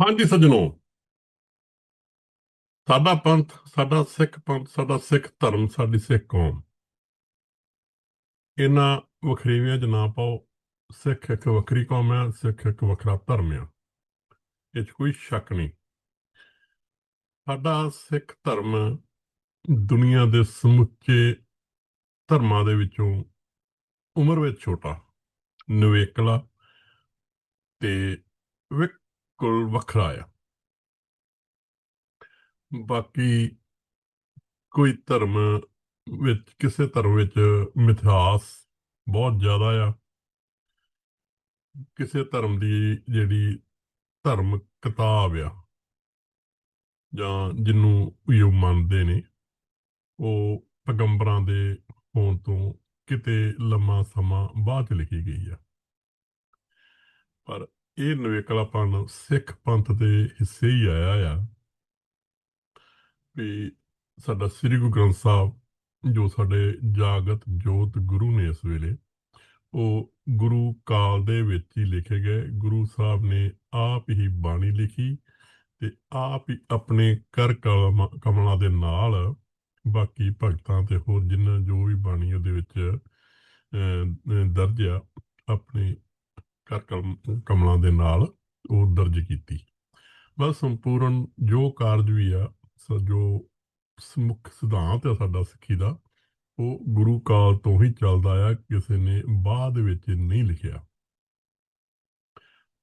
ਹਾਂਜੀ ਸੱਜਣੋ। ਸਾਡਾ ਪੰਥ, ਸਾਡਾ ਸਿੱਖ ਪੰਥ, ਸਾਡਾ ਸਿੱਖ ਧਰਮ, ਸਾਡੀ ਸਿੱਖ ਕੌਮ। ਇਹਨਾਂ ਵਖਰੇਵਿਆਂ 'ਚ ਨਾ ਪਾਓ ਸਿੱਖ ਇੱਕ ਵੱਖਰੀ ਕੌਮ ਹੈ ਸਿੱਖ ਇੱਕ ਵੱਖਰਾ ਧਰਮ ਹੈ ਇਹ 'ਚ ਕੋਈ ਸ਼ੱਕ ਨਹੀਂ। ਸਾਡਾ ਸਿੱਖ ਧਰਮ ਦੁਨੀਆ ਦੇ ਸਮੁੱਚੇ ਧਰਮਾਂ ਦੇ ਵਿੱਚੋਂ ਉਮਰ ਵਿੱਚ ਛੋਟਾ, ਨਵੇਕਲਾ ਤੇ ਬਿਲਕੁਲ ਵੱਖਰਾ ਆ। ਬਾਕੀ ਕੋਈ ਧਰਮ ਵਿੱਚ, ਕਿਸੇ ਧਰਮ ਵਿੱਚ ਮਿਥਿਹਾਸ ਬਹੁਤ ਜ਼ਿਆਦਾ ਆ। ਕਿਸੇ ਧਰਮ ਦੀ ਜਿਹੜੀ ਧਰਮ ਕਿਤਾਬ ਆ, ਜਾਂ ਜਿਹਨੂੰ ਵੀ ਮੰਨਦੇ ਨੇ, ਉਹ ਪੈਗੰਬਰਾਂ ਦੇ ਹੋਣ ਤੋਂ ਕਿਤੇ ਲੰਮਾ ਸਮਾਂ ਬਾਅਦ ਚ ਲਿਖੀ ਗਈ ਆ। ਪਰ ਇਹ ਨਵੇਕਲਾਪਨ ਸਿੱਖ ਪੰਥ ਦੇ ਹਿੱਸੇ ਹੀ ਆਇਆ ਆ। ਵੀ ਸਾਡਾ ਸ੍ਰੀ ਗੁਰੂ ਗ੍ਰੰਥ ਸਾਹਿਬ, ਜੋ ਸਾਡੇ ਜਾਗਤ ਜੋਤ ਗੁਰੂ ਨੇ ਇਸ ਵੇਲੇ, ਉਹ ਗੁਰੂ ਕਾਲ ਦੇ ਵਿੱਚ ਹੀ ਲਿਖੇ ਗਏ। ਗੁਰੂ ਸਾਹਿਬ ਨੇ ਆਪ ਹੀ ਬਾਣੀ ਲਿਖੀ ਤੇ ਆਪ ਹੀ ਆਪਣੇ ਕਰ ਕਲਮ, ਕਮਲਾਂ ਦੇ ਨਾਲ ਬਾਕੀ ਭਗਤਾਂ ਤੇ ਹੋਰ ਜਿੰਨਾ ਜੋ ਵੀ ਬਾਣੀ ਉਹਦੇ ਵਿੱਚ ਦਰਜ ਆ, ਆਪਣੇ ਕਰ ਕਮਲਾਂ ਦੇ ਨਾਲ ਉਹ ਦਰਜ ਕੀਤੀ। ਬਸ ਸੰਪੂਰਨ ਜੋ ਕਾਰਜ ਵੀ ਆ ਜੋ ਮੁੱਖ ਸਿਧਾਂਤ ਆ ਸਾਡਾ ਸਿੱਖੀ ਦਾ, ਉਹ ਗੁਰੂ ਕਾਲ ਤੋਂ ਹੀ ਚੱਲਦਾ ਆ, ਕਿਸੇ ਨੇ ਬਾਅਦ ਵਿੱਚ ਨਹੀਂ ਲਿਖਿਆ।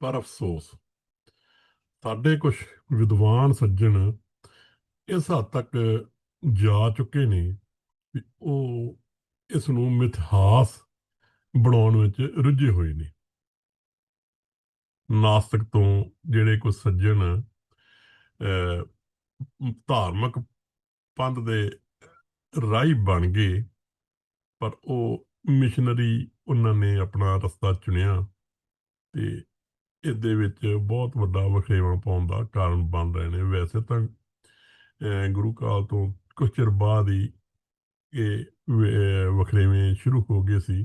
ਪਰ ਅਫਸੋਸ, ਸਾਡੇ ਕੁਝ ਵਿਦਵਾਨ ਸੱਜਣ ਇਸ ਹੱਦ ਤੱਕ ਜਾ ਚੁੱਕੇ ਨੇ ਵੀ ਉਹ ਇਸ ਨੂੰ ਮਿਥਿਹਾਸ ਬਣਾਉਣ ਵਿੱਚ ਰੁੱਝੇ ਹੋਏ ਨੇ। ਨਾਸਤਕ ਤੋਂ ਜਿਹੜੇ ਕੋਈ ਸੱਜਣ ਧਾਰਮਿਕ ਪੰਥ ਦੇ ਰਾਹੀ ਬਣ ਗਏ, ਪਰ ਉਹ ਮਿਸ਼ਨਰੀ ਉਹਨਾਂ ਨੇ ਆਪਣਾ ਰਸਤਾ ਚੁਣਿਆ ਤੇ ਇਹਦੇ ਵਿੱਚ ਬਹੁਤ ਵੱਡਾ ਵਖਰੇਵਾ ਪਾਉਣ ਦਾ ਕਾਰਨ ਬਣ ਰਹੇ ਨੇ। ਵੈਸੇ ਤਾਂ ਗੁਰੂ ਕਾਲ ਤੋਂ ਕੁਝ ਚਿਰ ਬਾਅਦ ਹੀ ਇਹ ਵਖਰੇਵੇਂ ਸ਼ੁਰੂ ਹੋ ਗਏ ਸੀ।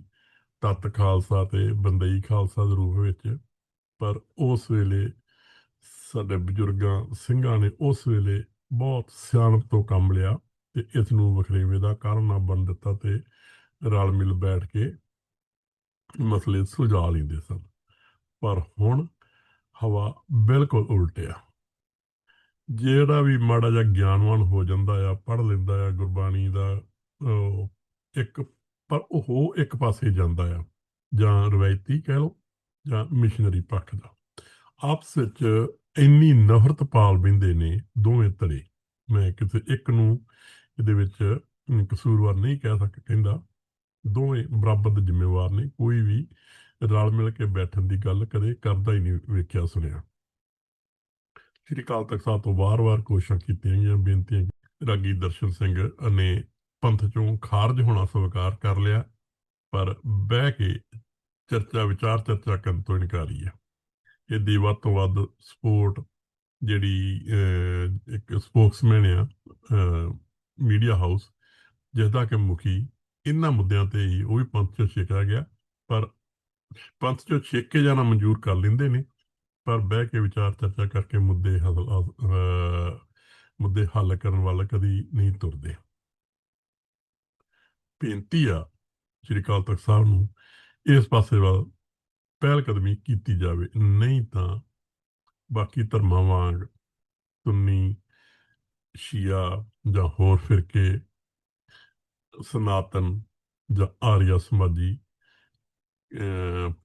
ਤਤ ਖਾਲਸਾ ਤੇ ਬੰਦਈ ਖਾਲਸਾ ਦੇ ਰੂਪ ਵਿੱਚ। ਪਰ ਉਸ ਵੇਲੇ ਸਾਡੇ ਬਜ਼ੁਰਗਾਂ ਸਿੰਘਾਂ ਨੇ ਉਸ ਵੇਲੇ ਬਹੁਤ ਸਿਆਣਪ ਤੋਂ ਕੰਮ ਲਿਆ ਤੇ ਇਸ ਨੂੰ ਵਖਰੇਵੇ ਦਾ ਕਾਰਨ ਨਾ ਬਣ ਦਿੱਤਾ ਤੇ ਰਲ ਮਿਲ ਬੈਠ ਕੇ ਮਸਲੇ ਸੁਲਝਾ ਲੈਂਦੇ ਸਨ। ਪਰ ਹੁਣ ਹਵਾ ਬਿਲਕੁਲ ਉਲਟਿਆ। ਜਿਹੜਾ ਵੀ ਮਾੜਾ ਜਿਹਾ ਗਿਆਨਵਾਨ ਹੋ ਜਾਂਦਾ ਆ, ਪੜ੍ਹ ਲੈਂਦਾ ਆ, ਗੁਰਬਾਣੀ ਦਾ ਇੱਕ, ਪਰ ਉਹ ਇੱਕ ਪਾਸੇ ਜਾਂਦਾ ਆ। ਜਾਂ ਰਵਾਇਤੀ ਕਹਿ ਲਓ ਜਾਂ ਮਿਸ਼ਨਰੀ ਪੱਖ ਦਾ। ਆਪਸ ਵਿੱਚ ਇੰਨੀ ਨਫ਼ਰਤ ਪਾਲ ਬਿੰਦੇ ਨੇ ਦੋਵੇਂ ਧੜੇ। ਮੈਂ ਕਿਸੇ ਇੱਕ ਨੂੰ ਇਹਦੇ ਵਿੱਚ ਕਸੂਰਵਾਰ ਨਹੀਂ ਕਹਿ ਸਕ, ਕਹਿੰਦਾ, ਦੋਵੇਂ ਬਰਾਬਰ ਦੇ ਜ਼ਿੰਮੇਵਾਰ ਨੇ, ਕੋਈ ਵੀ ਰਲ ਮਿਲ ਕੇ ਬੈਠਣ ਦੀ ਗੱਲ ਕਦੇ ਕਰਦਾ ਹੀ ਨਹੀਂ ਵੇਖਿਆ, ਸੁਣਿਆ। ਸ਼੍ਰੀ ਅਕਾਲ ਤਖਤ ਸਾਹਿਬ ਤੋਂ ਵਾਰ-ਵਾਰ ਕੋਸ਼ਿਸ਼ਾਂ ਕੀਤੀਆਂ ਗਈਆਂ, ਬੇਨਤੀਆਂ ਰਾਗੀ ਦਰਸ਼ਨ ਸਿੰਘ ਨੇ ਪੰਥ ਚੋਂ ਖਾਰਜ ਹੋਣਾ ਸਵੀਕਾਰ ਕਰ ਲਿਆ, ਪਰ ਬਹਿ ਕੇ ਚਰਚਾ, ਵਿਚਾਰ ਚਰਚਾ ਕਰਨ ਤੋਂ ਇਨਕਾਰੀ ਹੈ। ਇਹਦੀ ਵੱਧ ਤੋਂ ਵੱਧ ਸਪੋਰਟ ਜਿਹੜੀ ਇੱਕ ਸਪੋਕਸਮੈਨ ਆ ਮੀਡੀਆ ਹਾਊਸ ਜਿਸ ਦਾ ਕਿ ਮੁਖੀ ਇਹਨਾਂ ਮੁੱਦਿਆਂ ਤੇ ਹੀ ਉਹ ਵੀ ਪੰਥ ਚੋਂ ਛੇਕਿਆ ਗਿਆ। ਪਰ ਪੰਥ ਚੋਂ ਛੇਕ ਕੇ ਜਾਣਾ ਮਨਜ਼ੂਰ ਕਰ ਲੈਂਦੇ ਨੇ, ਪਰ ਬਹਿ ਕੇ ਵਿਚਾਰ ਚਰਚਾ ਕਰਕੇ ਮੁੱਦੇ ਹੱਲ ਮੁੱਦੇ ਹੱਲ ਕਰਨ ਵੱਲ ਕਦੀ ਨਹੀਂ ਤੁਰਦੇ। ਬੇਨਤੀ ਆ, ਸ਼੍ਰੀ ਅਕਾਲ ਤਖਤ ਸਾਹਿਬ ਨੂੰ ਇਸ ਪਾਸੇ ਵੱਲ ਪਹਿਲ ਕਦਮੀ ਕੀਤੀ ਜਾਵੇ। ਨਹੀਂ ਤਾਂ ਬਾਕੀ ਧਰਮਾਂ ਵਾਂਗ ਸੁੰਨੀ, ਸ਼ੀਆ ਜਾਂ ਹੋਰ ਫਿਰਕੇ, ਸਨਾਤਨ ਜਾਂ ਆਰੀਆ ਸਮਾਜੀ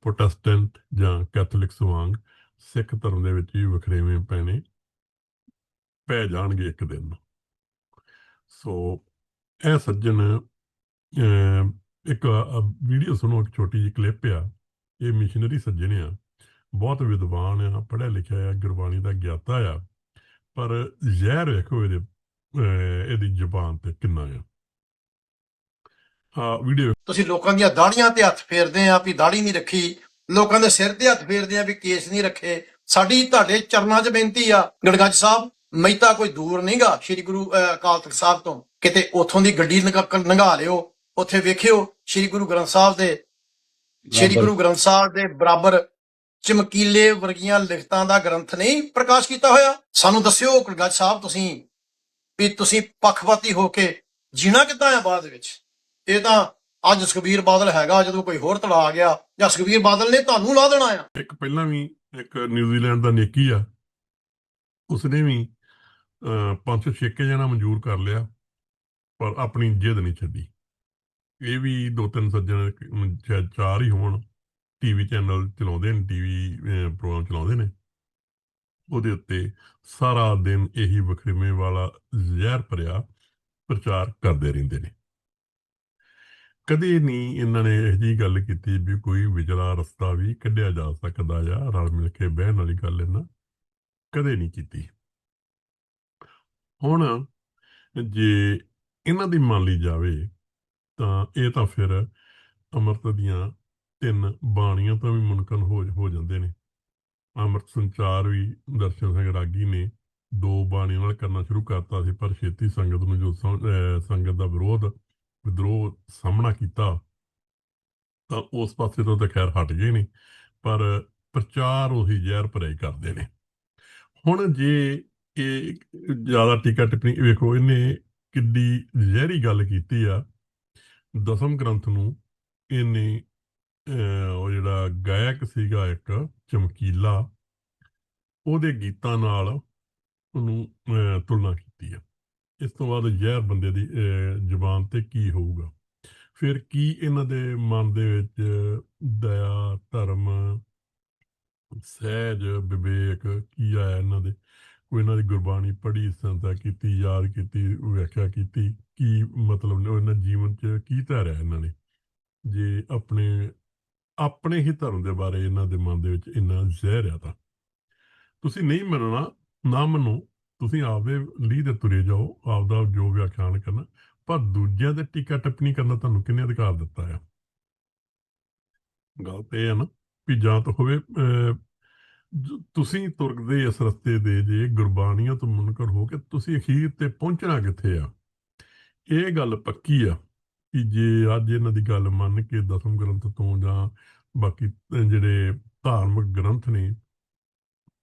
ਪ੍ਰੋਟੈਸਟੈਂਟ ਜਾਂ ਕੈਥੋਲਿਕਸ ਵਾਂਗ ਸਿੱਖ ਧਰਮ ਦੇ ਵਿੱਚ ਵੀ ਵਖਰੇਵੇਂ ਪੈਣੇ ਪੈ ਜਾਣਗੇ ਇੱਕ ਦਿਨ। ਸੋ ਇਹ ਸੱਜਣ ਇੱਕ ਵੀਡੀਓ ਸੁਣੋ ਇੱਕ ਛੋਟੀ ਜਿਹੀ ਕਲਿੱਪ ਆ। ਇਹ ਮਿਸ਼ਨਰੀ ਸੱਜਣ ਆ। ਬਹੁਤ ਵਿਦਵਾਨ ਆ ਪੜ੍ਹਿਆ ਲਿਖਿਆ ਆ ਗੁਰਬਾਣੀ ਦਾ ਗਿਆਤਾ ਆ। ਪਰ ਜ਼ਹਿਰ ਵੇਖੋ ਇਹਦੇ ਇਹਦੀ ਜ਼ੁਬਾਨ ਤੇ ਕਿੰਨਾ ਆ। ਆ ਵੀਡੀਓ ਤੁਸੀਂ ਲੋਕਾਂ ਦੀਆਂ ਦਾੜੀਆਂ ਤੇ ਹੱਥ ਫੇਰਦੇ ਆ ਵੀ ਦਾੜੀ ਨਹੀਂ ਰੱਖੀ। ਲੋਕਾਂ ਦੇ ਸਿਰ ਤੇ ਹੱਥ ਫੇਰਦੇ ਆ ਵੀ ਕੇਸ ਨਹੀਂ ਰੱਖੇ। ਸਾਡੀ ਤੁਹਾਡੇ ਚਰਨਾਂ 'ਚ ਬੇਨਤੀ ਆ। ਗੜਗੱਜ ਸਾਹਿਬ ਮਹਿਤਾ ਕੋਈ ਦੂਰ ਨਹੀਂਗਾ ਸ੍ਰੀ ਗੁਰੂ ਅਹ, ਅਕਾਲ ਤਖਤ ਸਾਹਿਬ ਤੋਂ। ਕਿਤੇ ਉਥੋਂ ਦੀ ਗੱਡੀ ਨੰਗਾ ਲਿਓ। ਉੱਥੇ ਵੇਖਿਓ ਸ੍ਰੀ ਗੁਰੂ ਗ੍ਰੰਥ ਸਾਹਿਬ ਦੇ ਸ੍ਰੀ। ਗੁਰੂ ਗ੍ਰੰਥ ਸਾਹਿਬ ਦੇ ਬਰਾਬਰ ਚਮਕੀਲੇ ਵਰਗੀਆਂ ਲਿਖਤਾਂ ਦਾ ਗ੍ਰੰਥ ਨਹੀਂ ਪ੍ਰਕਾਸ਼ ਕੀਤਾ ਹੋਇਆ। ਸਾਨੂੰ ਦੱਸਿਓ ਗੱਜ ਸਾਹਿਬ ਤੁਸੀਂ ਵੀ ਤੁਸੀਂ ਪੱਖਪਾਤੀ ਹੋ ਕੇ ਜੀਣਾ ਕਿੱਦਾਂ ਆ ਬਾਅਦ ਵਿੱਚ? ਇਹ ਤਾਂ ਅੱਜ ਸੁਖਬੀਰ ਬਾਦਲ ਹੈਗਾ ਜਦੋਂ ਕੋਈ ਹੋਰ ਤੜਾ ਆ ਗਿਆ ਜਾਂ ਸੁਖਬੀਰ ਬਾਦਲ ਨੇ ਤੁਹਾਨੂੰ ਲਾ ਦੇਣਾ ਆ। ਇੱਕ ਪਹਿਲਾਂ ਵੀ ਇੱਕ ਨਿਊਜ਼ੀਲੈਂਡ ਦਾ ਨੇਕੀ ਆ। ਉਸਨੇ ਵੀ ਅਹ, ਪੰਜ ਸੌ ਛੇਕੇ ਜਣਾ ਮਨਜ਼ੂਰ ਕਰ ਲਿਆ ਪਰ ਆਪਣੀ ਜਿੱਦ ਨਹੀਂ ਛੱਡੀ। ਇਹ ਵੀ ਦੋ ਤਿੰਨ ਸੱਜਣ ਸ਼ਾਇਦ ਚਾਰ ਹੀ ਹੋਣ। ਟੀਵੀ ਚੈਨਲ ਚਲਾਉਂਦੇ ਨੇ ਟੀਵੀ ਪ੍ਰੋਗਰਾਮ ਚਲਾਉਂਦੇ ਨੇ। ਉਹਦੇ ਉੱਤੇ ਸਾਰਾ ਦਿਨ ਇਹੀ ਵਖਰੇਵੇਂ ਵਾਲਾ ਜ਼ਹਿਰ ਭਰਿਆ ਪ੍ਰਚਾਰ ਕਰਦੇ ਰਹਿੰਦੇ ਨੇ। ਕਦੇ ਨਹੀਂ ਇਹਨਾਂ ਨੇ ਇਹ ਜੀ ਗੱਲ ਕੀਤੀ ਵੀ ਕੋਈ ਵਿਚਲਾ ਰਸਤਾ ਵੀ ਕੱਢਿਆ ਜਾ ਸਕਦਾ ਆ ਰਲ ਮਿਲ ਕੇ ਬਹਿਣ ਵਾਲੀ ਗੱਲ ਇਹਨਾਂ ਕਦੇ ਨਹੀਂ ਕੀਤੀ। ਹੁਣ ਜੇ ਇਹਨਾਂ ਦੀ ਮੰਨ ਲਈ ਜਾਵੇ ਤਾਂ ਇਹ ਤਾਂ ਫਿਰ ਅੰਮ੍ਰਿਤ ਦੀਆਂ ਤਿੰਨ ਬਾਣੀਆਂ ਤੋਂ ਵੀ ਮੁਨਕਨ ਹੋ ਹੋ ਜਾਂਦੇ ਨੇ। ਅੰਮ੍ਰਿਤ ਸੰਚਾਰ ਵੀ ਦਰਸ਼ਨ ਸਿੰਘ ਰਾਗੀ ਨੇ ਦੋ ਬਾਣੀਆਂ ਨਾਲ ਕਰਨਾ ਸ਼ੁਰੂ ਕਰਤਾ ਸੀ, ਪਰ ਛੇਤੀ ਸੰਗਤ ਨੂੰ ਜੋ ਸੰਗਤ ਦਾ ਵਿਰੋਧ, ਵਿਦਰੋਹ ਸਾਹਮਣਾ ਕੀਤਾ, ਤਾਂ ਉਸ ਪਾਸੇ ਤੋਂ ਤਾਂ ਖੈਰ ਹਟ ਗਏ ਨੇ, ਪਰ ਪ੍ਰਚਾਰ ਉਹੀ ਜ਼ਹਿਰ ਭਰੇ ਕਰਦੇ ਨੇ। ਹੁਣ ਜੇ ਇਹ ਜ਼ਿਆਦਾ ਟੀਕਾ ਟਿੱਪਣੀ ਵੇਖੋ, ਇਹਨੇ ਕਿੱਡੀ ਜ਼ਹਿਰੀ ਗੱਲ ਕੀਤੀ ਆ ਦਸਮ ਗ੍ਰੰਥ ਨੂੰ ਇਹਨੇ ਉਹ ਜਿਹੜਾ ਗਾਇਕ ਸੀਗਾ ਇੱਕ ਚਮਕੀਲਾ ਉਹਦੇ ਗੀਤਾਂ ਨਾਲ ਉਹਨੂੰ ਅਹ, ਤੁਲਨਾ ਕੀਤੀ ਹੈ ਇਸ ਤੋਂ ਬਾਅਦ ਜ਼ਹਿਰ ਬੰਦੇ ਦੀ ਅਹ, ਜ਼ੁਬਾਨ ਤੇ ਕੀ ਹੋਊਗਾ? ਫਿਰ ਕੀ ਇਹਨਾਂ ਦੇ ਮਨ ਦੇ ਵਿੱਚ ਦਇਆ ਧਰਮ ਸਹਿਜ ਵਿਵੇਕ ਕੀ ਆਇਆ ਇਹਨਾਂ ਦੇ? ਕੋਈ ਇਹਨਾਂ ਦੀ ਗੁਰਬਾਣੀ ਪੜ੍ਹੀ ਸੰਤਾ ਕੀਤੀ ਯਾਦ ਕੀਤੀ ਵਿਆਖਿਆ ਕੀਤੀ ਕੀ ਮਤਲਬ ਨੇ ਉਹਨਾਂ ਜੀਵਨ ਚ ਕੀ ਧਾਰਿਆ ਇਹਨਾਂ ਨੇ? ਜੇ ਆਪਣੇ ਆਪਣੇ ਹੀ ਧਰਮ ਦੇ ਬਾਰੇ ਇਹਨਾਂ ਦੇ ਮਨ ਦੇ ਵਿੱਚ ਇੰਨਾ ਜ਼ਹਿਰ ਆ ਤਾਂ। ਤੁਸੀਂ ਨਹੀਂ ਮੰਨਣਾ ਨਾ ਮੰਨੋ ਤੁਸੀਂ ਆਪਦੇ ਲੀਹ ਦੇ ਤੁਰੇ ਜਾਓ ਆਪਦਾ ਜੋ ਵਿਆਖਿਆਨ ਕਰਨਾ ਪਰ ਦੂਜਿਆਂ ਦੇ ਟੀਕਾ ਟਿੱਪਣੀ ਕਰਨਾ ਤੁਹਾਨੂੰ ਕਿੰਨੇ ਅਧਿਕਾਰ ਦਿੱਤਾ ਆ? ਗੱਲ ਤੇ ਇਹ ਹੈ ਨਾ ਵੀ ਜਾਂ ਤਾਂ ਹੋਵੇ ਅਹ, ਤੁਸੀਂ ਤੁਰਕਦੇ ਇਸ ਰਸਤੇ ਦੇ ਜੇ ਗੁਰਬਾਣੀਆਂ ਤੋਂ ਮੁਨਕਰ ਹੋ ਕੇ ਤੁਸੀਂ ਅਖੀਰ ਤੇ ਪਹੁੰਚਣਾ ਕਿੱਥੇ ਆ? ਇਹ ਗੱਲ ਪੱਕੀ ਆ ਕਿ ਜੇ ਅੱਜ ਇਹਨਾਂ ਦੀ ਗੱਲ ਮੰਨ ਕੇ ਦਸਮ ਗ੍ਰੰਥ ਤੋਂ ਜਾਂ ਬਾਕੀ ਜਿਹੜੇ ਧਾਰਮਿਕ ਗ੍ਰੰਥ ਨੇ,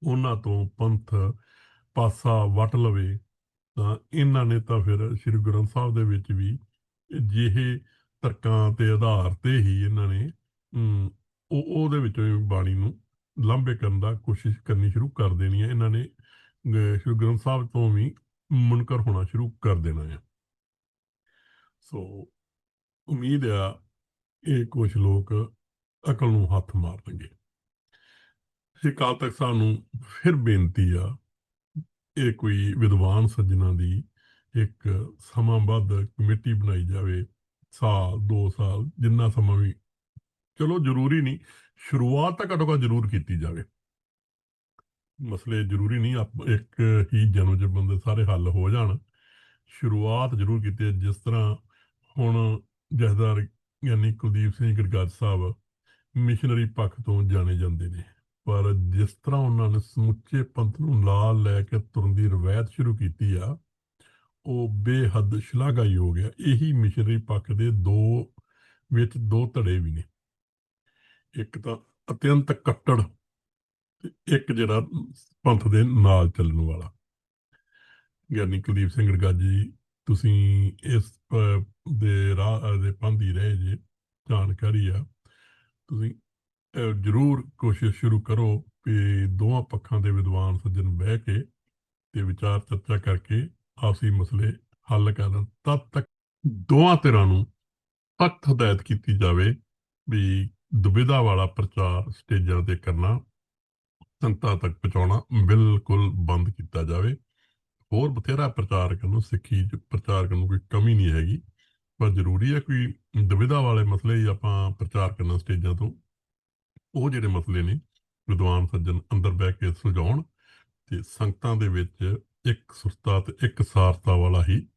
ਉਹਨਾਂ ਤੋਂ ਪੰਥ ਪਾਸਾ ਵਟ ਲਵੇ, ਤਾਂ ਇਹਨਾਂ ਨੇ ਤਾਂ ਫਿਰ ਸ੍ਰੀ ਗੁਰੂ ਗ੍ਰੰਥ ਸਾਹਿਬ ਦੇ ਵਿੱਚ ਵੀ ਜਿਹੇ ਤਰਕਾਂ ਤੇ ਆਧਾਰ ਤੇ ਹੀ ਇਹਨਾਂ ਨੇ ਉਹ, ਉਹਦੇ ਵਿੱਚੋਂ ਬਾਣੀ ਨੂੰ ਲਾਂਭੇ ਕਰਨ ਦਾ ਕੋਸ਼ਿਸ਼ ਕਰਨੀ ਸ਼ੁਰੂ ਕਰ ਦੇਣੀ ਹੈ। ਇਹਨਾਂ ਨੇ ਸ੍ਰੀ ਗ੍ਰੰਥ ਸਾਹਿਬ ਤੋਂ ਵੀ ਮੁਨਕਰ ਹੋਣਾ ਸ਼ੁਰੂ ਕਰ ਦੇਣਾ ਹੈ। ਸੋ, ਉਮੀਦ ਆ ਇਹ ਕੁਝ ਲੋਕ ਅਕਲ ਨੂੰ ਹੱਥ ਮਾਰਨਗੇ। ਦੇਣਗੇ ਸ੍ਰੀ ਅਕਾਲ ਤਖਤ ਸਾਨੂੰ ਫਿਰ ਬੇਨਤੀ ਆ, ਇਹ ਕੋਈ ਵਿਦਵਾਨ ਸੱਜਣਾ ਦੀ ਇੱਕ ਸਮਾਂਬੱਧ ਕਮੇਟੀ ਬਣਾਈ ਜਾਵੇ, ਸਾਲ 2 ਸਾਲ, ਜਿੰਨਾ ਸਮਾਂ ਵੀ ਚਲੋ ਜ਼ਰੂਰੀ ਨਹੀਂ, ਸ਼ੁਰੂਆਤ ਤਾਂ ਘੱਟੋ ਘੱਟ ਜ਼ਰੂਰ ਕੀਤੀ ਜਾਵੇ। ਮਸਲੇ ਜ਼ਰੂਰੀ ਨਹੀਂ, ਆਪ- ਇੱਕ ਹੀ ਜਨਮ ਚ ਬੰਦੇ ਸਾਰੇ ਹੱਲ ਹੋ ਜਾਣ। ਸ਼ੁਰੂਆਤ ਜ਼ਰੂਰ ਕੀਤੀ ਜਿਸ ਤਰ੍ਹਾਂ ਹੁਣ ਜਹਦਾਰ ਯਾਨੀ ਕੁਲਦੀਪ ਸਿੰਘ ਗਰਗਾਜ ਸਾਹਿਬ ਮਿਸ਼ਨਰੀ ਪੱਖ ਤੋਂ ਜਾਣੇ ਜਾਂਦੇ ਨੇ। ਪਰ ਜਿਸ ਤਰ੍ਹਾਂ ਉਹਨਾਂ ਨੇ ਸਮੁੱਚੇ ਪੰਥ ਨੂੰ ਨਾਲ ਲੈ ਕੇ ਤੁਰਨ ਦੀ ਰਵਾਇਤ ਸ਼ੁਰੂ ਕੀਤੀ ਆ, ਉਹ ਬੇਹੱਦ ਸ਼ਲਾਘਾਯੋਗ ਹੈ ਇਹੀ ਮਿਸ਼ਨਰੀ ਪੱਖ ਦੇ ਦੋ, ਵਿੱਚ ਦੋ ਧੜੇ ਵੀ ਨੇ। ਇੱਕ ਤਾਂ ਅਤਿਅੰਤ ਕੱਟੜ ਇੱਕ ਜਿਹੜਾ ਪੰਥ ਦੇ ਨਾਲ ਚੱਲਣ ਵਾਲਾ। ਗਿਆਨੀ ਕੁਲਦੀਪ ਸਿੰਘ ਗਰਗਾਜੀ ਤੁਸੀਂ ਇਸ ਦੇ ਰਾਹ ਦੇ ਪੰਧੀ ਰਹੇ ਜੇ, ਜਾਣਕਾਰੀ ਆ। ਤੁਸੀਂ ਜ਼ਰੂਰ ਕੋਸ਼ਿਸ਼ ਸ਼ੁਰੂ ਕਰੋ ਕਿ ਦੋਵਾਂ ਪੱਖਾਂ ਦੇ ਵਿਦਵਾਨ ਸੱਜਣ ਬਹਿ ਕੇ ਤੇ ਵਿਚਾਰ ਚਰਚਾ ਕਰਕੇ ਆਪਸੀ ਮਸਲੇ ਹੱਲ ਕਰਨ, ਤਦ ਤੱਕ ਦੋਵਾਂ ਧਿਰਾਂ ਨੂੰ ਸਖਤ ਹਦਾਇਤ ਕੀਤੀ ਜਾਵੇ ਵੀ ਦੁਬਿਧਾ ਵਾਲਾ ਪ੍ਰਚਾਰ ਸਟੇਜਾਂ ਤੇ ਕਰਨਾ ਸੰਗਤਾਂ ਤੱਕ ਪਹੁੰਚਾਉਣਾ ਬਿਲਕੁਲ ਬੰਦ ਕੀਤਾ ਜਾਵੇ। ਹੋਰ ਬਥੇਰਾ ਪ੍ਰਚਾਰ ਕਰਨ ਨੂੰ, ਸਿੱਖੀ ਪ੍ਰਚਾਰ ਕਰਨ ਨੂੰ ਕੋਈ ਕਮੀ ਨਹੀਂ ਹੈਗੀ। ਪਰ ਜ਼ਰੂਰੀ ਹੈ ਕੋਈ ਦੁਬਿਧਾ ਵਾਲੇ ਮਸਲੇ ਹੀ ਆਪਾਂ ਪ੍ਰਚਾਰ ਕਰਨਾ ਸਟੇਜਾਂ ਤੋਂ। ਉਹ ਜਿਹੜੇ ਮਸਲੇ ਨੇ, ਵਿਦਵਾਨ ਸੱਜਣ ਅੰਦਰ ਬਹਿ ਕੇ ਸੁਲਝਾਉਣ ਤੇ ਸੰਗਤਾਂ ਦੇ ਵਿੱਚ ਇੱਕ ਸੁਰਤਾ ਤੇ ਇੱਕ ਸਾਰਤਾ ਵਾਲਾ ਹੀ